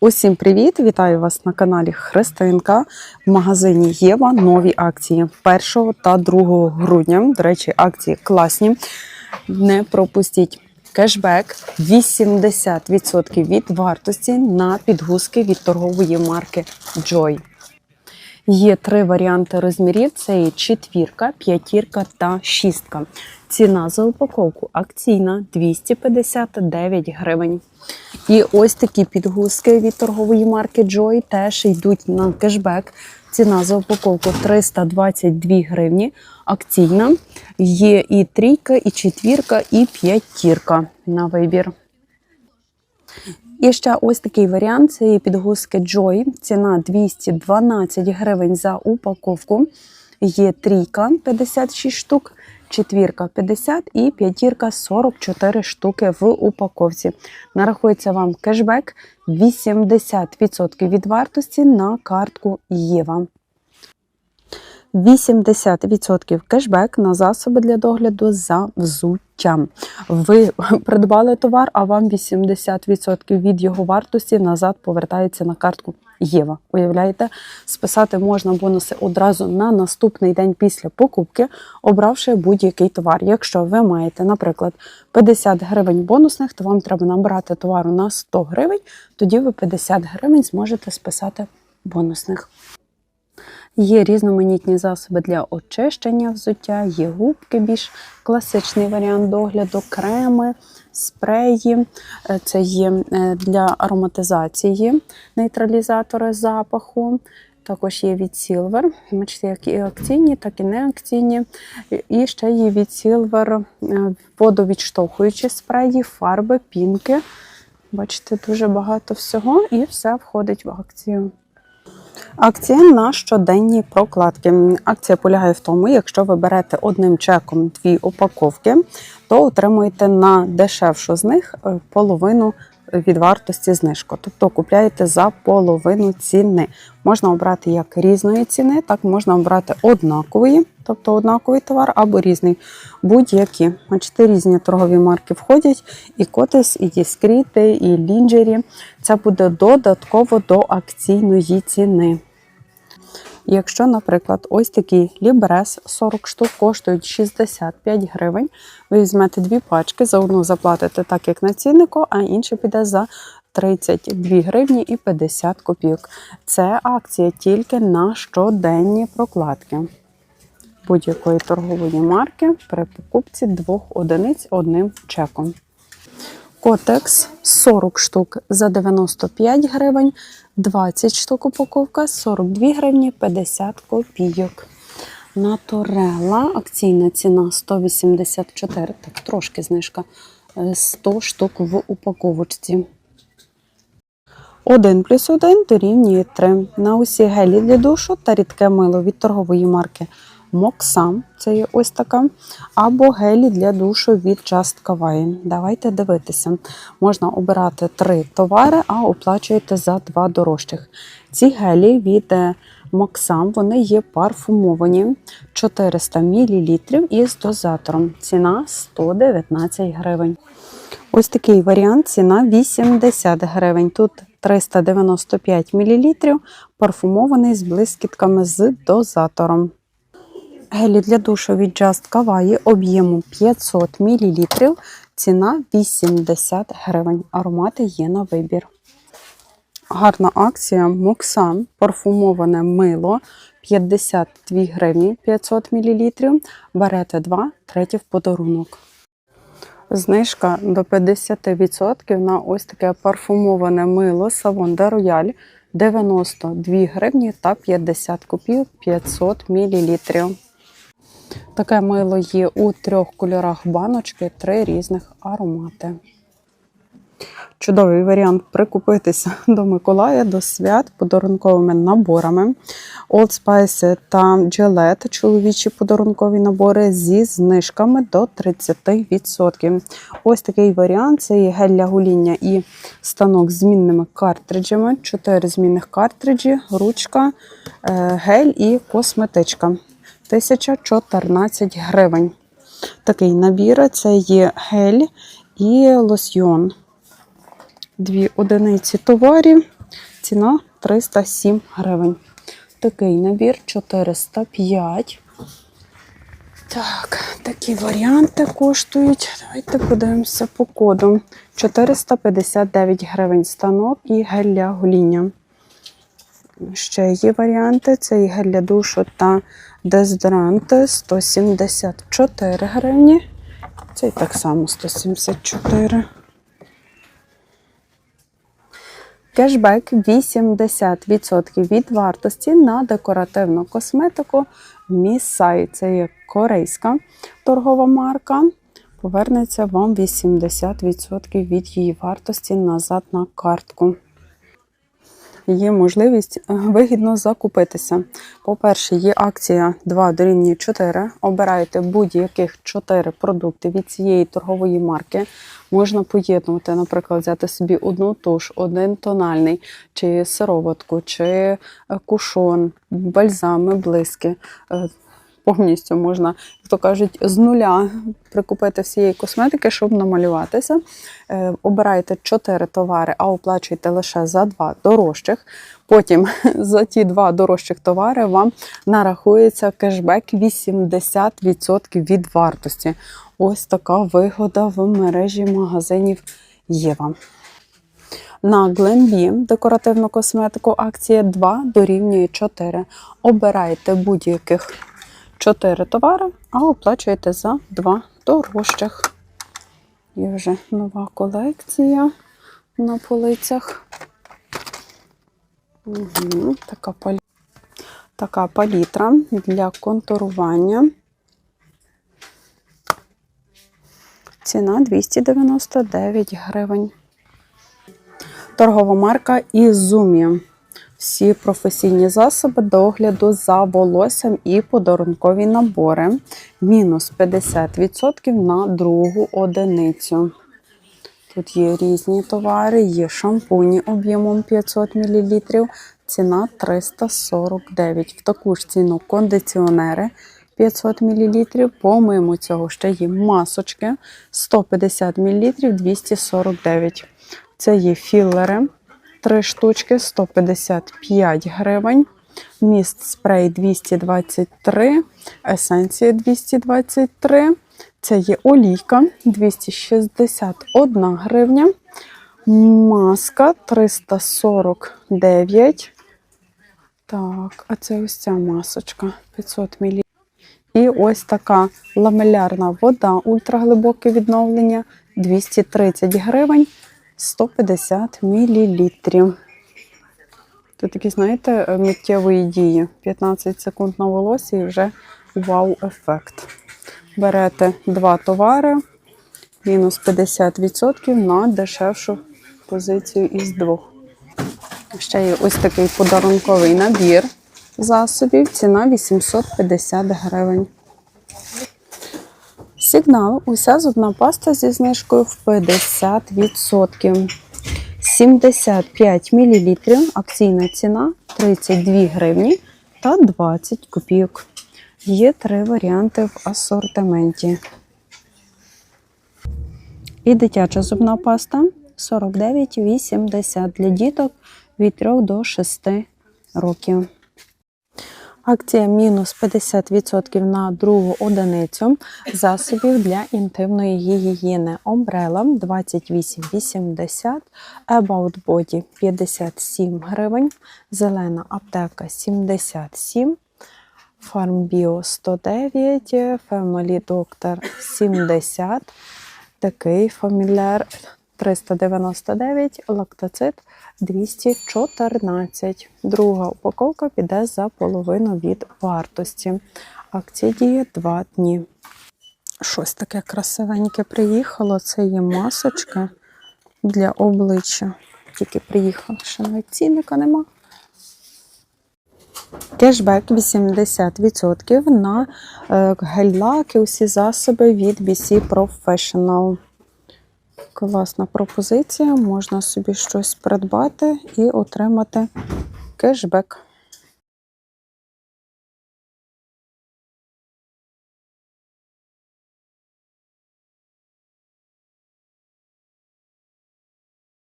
Усім привіт! Вітаю вас на каналі Христинка в магазині Єва. Нові акції 1 та 2 грудня. До речі, акції класні. Не пропустіть кешбек 80% від вартості на підгузки від торгової марки Joy. Є три варіанти розмірів: це є четвірка, п'ятірка та шістка. Ціна за упаковку акційна 259 гривень. І ось такі підгузки від торгової марки Joy теж йдуть на кешбек. Ціна за упаковку 322 гривні. Акційна. Є і трійка, і четвірка, і п'ятірка на вибір. І ще ось такий варіант: це є підгузки Joy. Ціна 212 гривень за упаковку. Є трійка 56 штук, четвірка 50 і п'ятірка 44 штуки в упаковці. Нарахується вам кешбек 80% від вартості на картку Єва. 80% кешбек на засоби для догляду за взуттям. Ви придбали товар, а вам 80% від його вартості назад повертається на картку Єва. Уявляєте, списати можна бонуси одразу на наступний день після покупки, обравши будь-який товар. Якщо ви маєте, наприклад, 50 гривень бонусних, то вам треба набрати товару на 100 гривень, тоді ви 50 гривень зможете списати бонусних. Є різноманітні засоби для очищення взуття, є губки, більш класичний варіант догляду, креми, спреї. Е, Це є е, для ароматизації нейтралізатори запаху. Також є від Silver. Бачите, як і акційні, так і не акційні. І ще є від Silver е, водовідштовхуючі спреї, фарби, пінки. Бачите, дуже багато всього, і все входить в акцію. Акція на щоденні прокладки. Акція полягає в тому, якщо ви берете одним чеком дві упаковки, то отримуєте на дешевшу з них е, половину від вартості знижку. Тобто купляєте за половину ціни. Можна обрати як різної ціни, так можна обрати однакової, тобто однаковий товар або різний. Будь-які. Бачите, різні торгові марки входять: і Котес, і Діскріти, і Лінджері. Це буде додатково до акційної ціни. Якщо, наприклад, ось такий лібрес 40 штук коштують 65 гривень, ви візьмете дві пачки, за одну заплатите так, як на ціннику, а інше піде за 32 гривні і 50 копійок. Це акція тільки на щоденні прокладки будь-якої торгової марки при покупці двох одиниць одним чеком. Котекс 40 штук за 95 гривень, 20 штук упаковка 42 гривні 50 копійок. Натурела акційна ціна 184, так трошки знижка, е, 100 штук в упаковочці. 1 плюс 1 дорівнює 3. На усі гелі для душу та рідке мило від торгової марки Моксам, це є ось така, або гелі для душу від Just Kawaii. Давайте дивитися. Можна обирати три товари, а оплачуєте за два дорожчих. Ці гелі від Моксам вони є парфумовані 400 мл із дозатором. Ціна 119 гривень. Ось такий варіант, ціна 80 гривень. Тут 395 мл, парфумований з блискітками з дозатором. Гелі для душу від Just Kawaii об'єму 500 мл, ціна 80 гривень. Аромати є на вибір. Гарна акція Моксан, парфумоване мило 52 гривні 500 мл. Берете 2, третє в подарунок. Знижка до 50% на ось таке парфумоване мило Savon de Royal 92 гривні та 50 копійок 500 мл. Таке мило є у трьох кольорах баночки, три різних аромати. Чудовий варіант прикупитися до Миколая, до свят подарунковими наборами. Old Spice та Gillette – чоловічі подарункові набори зі знижками до 30%. Ось такий варіант це є гель для гоління і станок з змінними картриджами. 4 змінних картриджі, ручка, е, гель і косметичка. 1014 гривень. Такий набір це є гель і лосьйон. Дві одиниці товарів. Ціна 307 гривень. Такий набір 405. Так, такі варіанти коштують. Давайте подивимося по коду. 459 гривень станок і гель для гоління. Ще є варіанти: це і гель для душу та дезодоранти 174 гривні. Цей так само 174. Кешбек 80% від вартості на декоративну косметику Місай. Це є корейська торгова марка. Повернеться вам 80% від її вартості назад на картку. Є можливість е, вигідно закупитися. По-перше, є акція 2 дорівнює 4. Обирайте будь-яких 4 продукти від цієї торгової марки. Можна поєднувати, наприклад, взяти собі одну туш, один тональний, чи сироватку, чи е, кушон, бальзами, блиски. Повністю можна, як то кажуть, з нуля прикупити всієї косметики, щоб намалюватися. Е, Обирайте 4 товари, а оплачуєте лише за два дорожчих. Потім за ті два дорожчих товари вам нарахується кешбек 80% від вартості. Ось така вигода в мережі магазинів Єва. На Glenbee декоративну косметику акція 2 дорівнює 4. Обирайте будь-яких 4 товари, а оплачуєте за 2 дорожчих. Є вже нова колекція на полицях. Угу, така, палі... така палітра для контурування. Ціна 299 гривень. Торгова марка Ізумі. Всі професійні засоби догляду за волоссям і подарункові набори. Мінус 50% на другу одиницю. Тут є різні товари, є шампуні об'ємом 500 мл, ціна 349. В таку ж ціну кондиціонери 500 мл. Помимо цього ще є масочки 150 мл 249. Це є філери. 3 штучки 155 гривень. Міст спрей 223, есенція 223. Це є олійка 261 гривня. Маска 349. Так, а це ось ця масочка 500 мл. І ось така ламелярна вода, ультраглибоке відновлення 230 гривень. 150 мл. Тут такі, знаєте, миттєвої дії. 15 секунд на волосі і вже вау-ефект. Берете два товари, мінус 50% на дешевшу позицію із двох. Ще є ось такий подарунковий набір засобів. Ціна 850 гривень. Сигнал. Уся зубна паста зі знижкою в 50%. 75 мл. Акційна ціна 32 гривні та 20 копійок. Є три варіанти в асортименті. І дитяча зубна паста 49,80 для діток від 3 до 6 років. Акція мінус 50% на другу одиницю засобів для інтимної гігієни. Umbrella 28,80, About Body 57 гривень, зелена аптека 77, Farm Bio 109, Family Doctor 70, такий фаміляр 399, лактоцит 214. Друга упаковка піде за половину від вартості. Акція діє 2 дні. Щось таке красивеньке приїхало. Це є масочка для обличчя. Тільки приїхала, ще навіть цінника нема. Кешбек 80% на е, гель-лаки, усі засоби від BC Professional. Класна пропозиція, можна собі щось придбати і отримати кешбек.